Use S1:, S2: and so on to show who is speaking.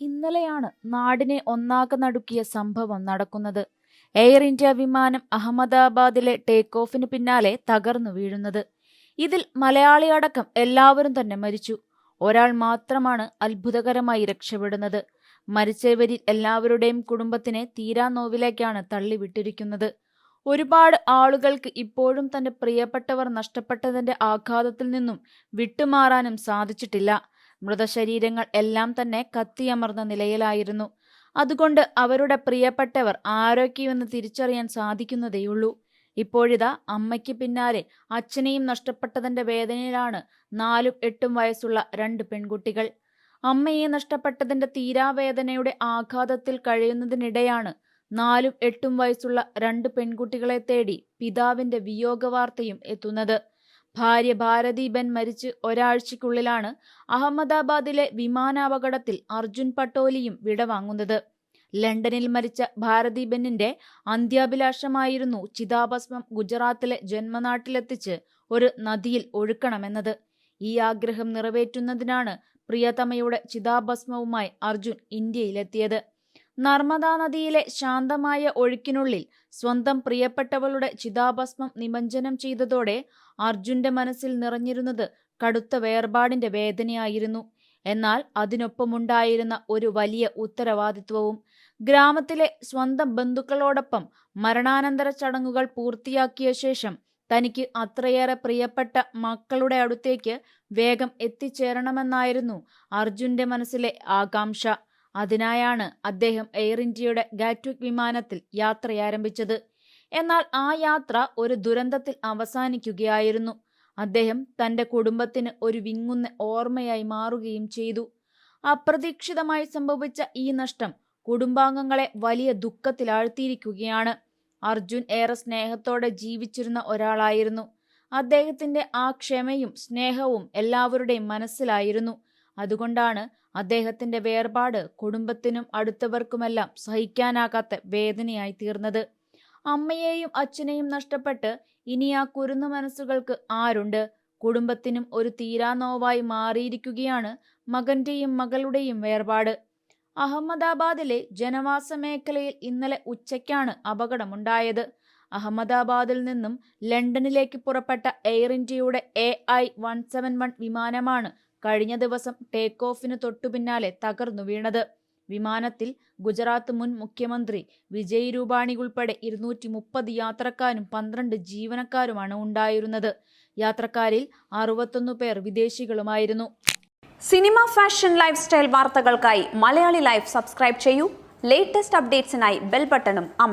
S1: ഇന്നലെയാണ് നാടിനെ ഒന്നാകെ നടുക്കിയ സംഭവം നടക്കുന്നത്. എയർ ഇന്ത്യ വിമാനം അഹമ്മദാബാദിലെ ടേക്ക് ഓഫിന് പിന്നാലെ തകർന്നു വീഴുന്നത്. ഇതിൽ മലയാളി അടക്കം എല്ലാവരും തന്നെ മരിച്ചു. ഒരാൾ മാത്രമാണ് അത്ഭുതകരമായി രക്ഷപ്പെടുന്നത്. മരിച്ചവരിൽ എല്ലാവരുടെയും കുടുംബത്തിനെ തീരാ നോവിലേക്കാണ് തള്ളിവിട്ടിരിക്കുന്നത്. ഒരുപാട് ആളുകൾക്ക് ഇപ്പോഴും തന്റെ പ്രിയപ്പെട്ടവർ നഷ്ടപ്പെട്ടതിന്റെ ആഘാതത്തിൽ നിന്നും വിട്ടുമാറാനും സാധിച്ചിട്ടില്ല. മൃതശരീരങ്ങൾ എല്ലാം തന്നെ കത്തിയമർന്ന നിലയിലായിരുന്നു. അതുകൊണ്ട് അവരുടെ പ്രിയപ്പെട്ടവർ ആരൊക്കെയെന്ന് തിരിച്ചറിയാൻ സാധിക്കുന്നതേയുള്ളൂ. ഇപ്പോഴിതാ അമ്മയ്ക്ക് പിന്നാലെ അച്ഛനെയും നഷ്ടപ്പെട്ടതിന്റെ വേദനയിലാണ് നാലും എട്ടും വയസ്സുള്ള രണ്ട് പെൺകുട്ടികൾ. അമ്മയെ നഷ്ടപ്പെട്ടതിന്റെ തീരാവേദനയുടെ ആഘാതത്തിൽ കഴിയുന്നതിനിടെയാണ് നാലും എട്ടും വയസ്സുള്ള രണ്ട് പെൺകുട്ടികളെ തേടി പിതാവിന്റെ വിയോഗവാർത്തയും എത്തുന്നത്. ഭാര്യ ഭാരതീബെൻ മരിച്ച് ഒരാഴ്ചയ്ക്കുള്ളിലാണ് അഹമ്മദാബാദിലെ വിമാനാപകടത്തിൽ അർജുൻ പട്ടോലിയും വിടവാങ്ങുന്നത് ലണ്ടനിൽ മരിച്ച ഭാരതീബെന്നിന്റെ അന്ത്യാഭിലാഷമായിരുന്നു ചിതാഭസ്മം ഗുജറാത്തിലെ ജന്മനാട്ടിലെത്തിച്ച് ഒരു നദിയിൽ ഒഴുക്കണമെന്നത്. ഈ ആഗ്രഹം നിറവേറ്റുന്നതിനാണ് പ്രിയതമയുടെ ചിതാഭസ്മവുമായി അർജുൻ ഇന്ത്യയിലെത്തിയത്. നർമ്മദാ നദിയിലെ ശാന്തമായ ഒഴുക്കിനുള്ളിൽ സ്വന്തം പ്രിയപ്പെട്ടവളുടെ ചിതാഭസ്മം നിമഞ്ജനം ചെയ്തതോടെ അർജുന്റെ മനസ്സിൽ നിറഞ്ഞിരുന്നത് കടുത്ത വേർപാടിന്റെ വേദനയായിരുന്നു. എന്നാൽ അതിനൊപ്പമുണ്ടായിരുന്ന ഒരു വലിയ ഉത്തരവാദിത്വവും ഗ്രാമത്തിലെ സ്വന്തം ബന്ധുക്കളോടൊപ്പം മരണാനന്തര ചടങ്ങുകൾ പൂർത്തിയാക്കിയ ശേഷം തനിക്ക് അത്രയേറെ പ്രിയപ്പെട്ട മക്കളുടെ അടുത്തേക്ക് വേഗം എത്തിച്ചേരണമെന്നായിരുന്നു അർജുന്റെ മനസ്സിലെ ആകാംക്ഷ. അതിനായാണ് അദ്ദേഹം എയർ ഇന്ത്യയുടെ ഗാറ്റ്വിക് വിമാനത്തിൽ യാത്രയാരംഭിച്ചത്. എന്നാൽ ആ യാത്ര ഒരു ദുരന്തത്തിൽ അവസാനിക്കുകയായിരുന്നു. അദ്ദേഹം തന്റെ കുടുംബത്തിന് ഒരു വിങ്ങുന്ന ഓർമ്മയായി മാറുകയും ചെയ്തു. അപ്രതീക്ഷിതമായി സംഭവിച്ച ഈ നഷ്ടം കുടുംബാംഗങ്ങളെ വലിയ ദുഃഖത്തിലാഴ്ത്തിയിരിക്കുകയാണ്. അർജുൻ ഏറെ സ്നേഹത്തോടെ ജീവിച്ചിരുന്ന ഒരാളായിരുന്നു. അദ്ദേഹത്തിന്റെ ആ ക്ഷമയും സ്നേഹവും എല്ലാവരുടെയും മനസ്സിലായിരുന്നു. അതുകൊണ്ടാണ് അദ്ദേഹത്തിന്റെ വേർപാട് കുടുംബത്തിനും അടുത്തവർക്കുമെല്ലാം സഹിക്കാനാകാത്ത വേദനയായി തീർന്നത്. അമ്മയെയും അച്ഛനെയും നഷ്ടപ്പെട്ട് ഇനി ആ കുരുന്നു മനസ്സുകൾക്ക് ആരുണ്ട്? കുടുംബത്തിനും ഒരു തീരാനോവായി മാറിയിരിക്കുകയാണ് മകന്റെയും മകളുടെയും വേർപാട്. അഹമ്മദാബാദിലെ ജനവാസ മേഖലയിൽ ഇന്നലെ ഉച്ചയ്ക്കാണ് അപകടമുണ്ടായത്. അഹമ്മദാബാദിൽ നിന്നും ലണ്ടനിലേക്ക് പുറപ്പെട്ട എയർ ഇന്ത്യയുടെ A I one seven one വിമാനമാണ് കഴിഞ്ഞ ദിവസം ടേക്ക് ഓഫിന് തൊട്ടുപിന്നാലെ തകർന്നു വീണത്. വിമാനത്തിൽ ഗുജറാത്ത് മുൻ മുഖ്യമന്ത്രി വിജയ് രൂപാണി ഉൾപ്പെടെ ഇരുന്നൂറ്റി മുപ്പത് യാത്രക്കാരും പന്ത്രണ്ട് ജീവനക്കാരുമാണ് ഉണ്ടായിരുന്നത്. യാത്രക്കാരിൽ അറുപത്തൊന്ന് പേർ വിദേശികളുമായിരുന്നു.
S2: സിനിമ ഫാഷൻ ലൈഫ് സ്റ്റൈൽ വാർത്തകൾക്കായി മലയാളി ലൈഫ് സബ്സ്ക്രൈബ് ചെയ്യൂ. ലേറ്റസ്റ്റ് അപ്ഡേറ്റ്സിനായി ബെൽ ബട്ടണും അമർ